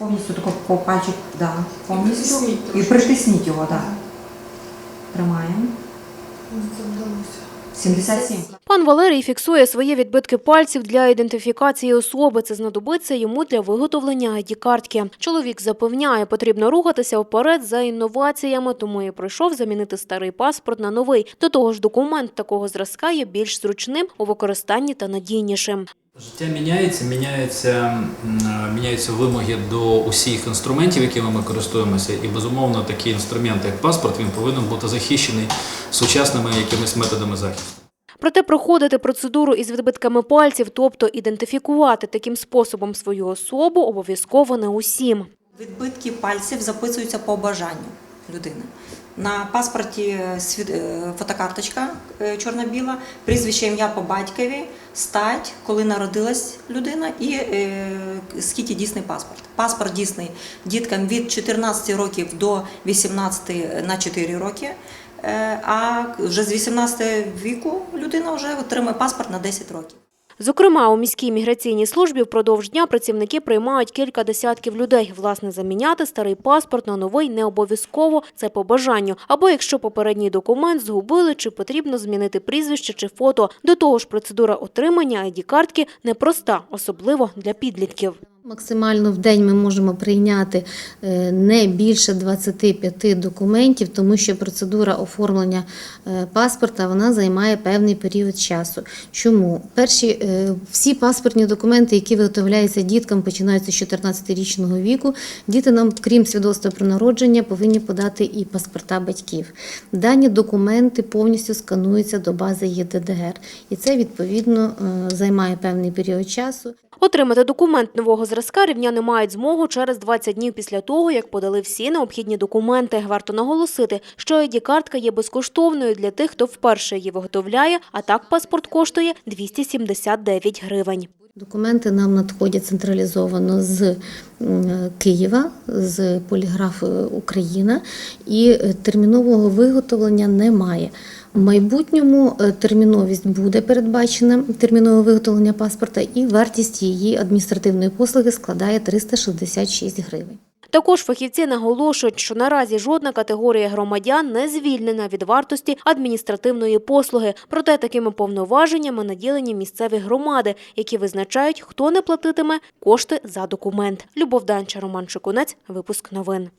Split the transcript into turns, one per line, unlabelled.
Повністю тако по пальчик, да, повністю.
притисніть
І притисніть його, так. Тримаємо.
Ну, це
77.
Пан Валерій фіксує свої відбитки пальців для ідентифікації особи. Це знадобиться йому для виготовлення ID-картки. Чоловік запевняє, потрібно рухатися вперед за інноваціями, тому і прийшов замінити старий паспорт на новий. До того ж, документ такого зразка є більш зручним у використанні та надійнішим.
Життя міняється, міняється, е, міняються вимоги до усіх інструментів, якими ми користуємося, і безумовно такий інструмент, як паспорт, він повинен бути захищений сучасними якимись методами захисту.
Проте проходити процедуру із відбитками пальців, тобто ідентифікувати таким способом свою особу, обов'язково не усім.
Відбитки пальців записуються по бажанню людини. На паспорті е, фотокарточка е, чорно-біла, прізвище ім'я по батькові, стать, коли народилась людина, і е, скільки дійсний паспорт. Паспорт дійсний діткам від 14 років до 18 на 4 роки. е, А вже з 18 віку людина вже отримує паспорт на 10 років.
Зокрема, у міській міграційній службі впродовж дня працівники приймають кілька десятків людей. Власне, заміняти старий паспорт на новий не обов'язково, це по бажанню. Або якщо попередній документ згубили, чи потрібно змінити прізвище чи фото. До того ж, процедура отримання ID-картки непроста, особливо для підлітків.
Максимально в день ми можемо прийняти е, не більше 25 документів, тому що процедура оформлення е, паспорта вона займає певний період часу. Чому? Перші е, всі паспортні документи, які виготовляються діткам, починаються з 14-річного віку. Діти нам, крім свідоцтва про народження, повинні подати і паспорта батьків. Дані документи повністю скануються до бази ЄДДР, і це відповідно займає певний період часу.
Отримати документ нового зразка рівняни мають змогу через 20 днів після того, як подали всі необхідні документи. Варто наголосити, що ID-картка є безкоштовною для тих, хто вперше її виготовляє, а так паспорт коштує 279 гривень.
Документи нам надходять централізовано з Києва, з поліграф Україна, і е, термінового виготовлення немає. В майбутньому е, терміновість буде передбачена термінове виготовлення паспорта, і вартість її адміністративної послуги складає 366 гривень.
Також фахівці наголошують, що наразі жодна категорія громадян не звільнена від вартості адміністративної послуги. Проте такими повноваженнями наділені місцеві громади, які визначають, хто не платитиме кошти за документ. Любов Данча, Роман Шикунець, випуск новин.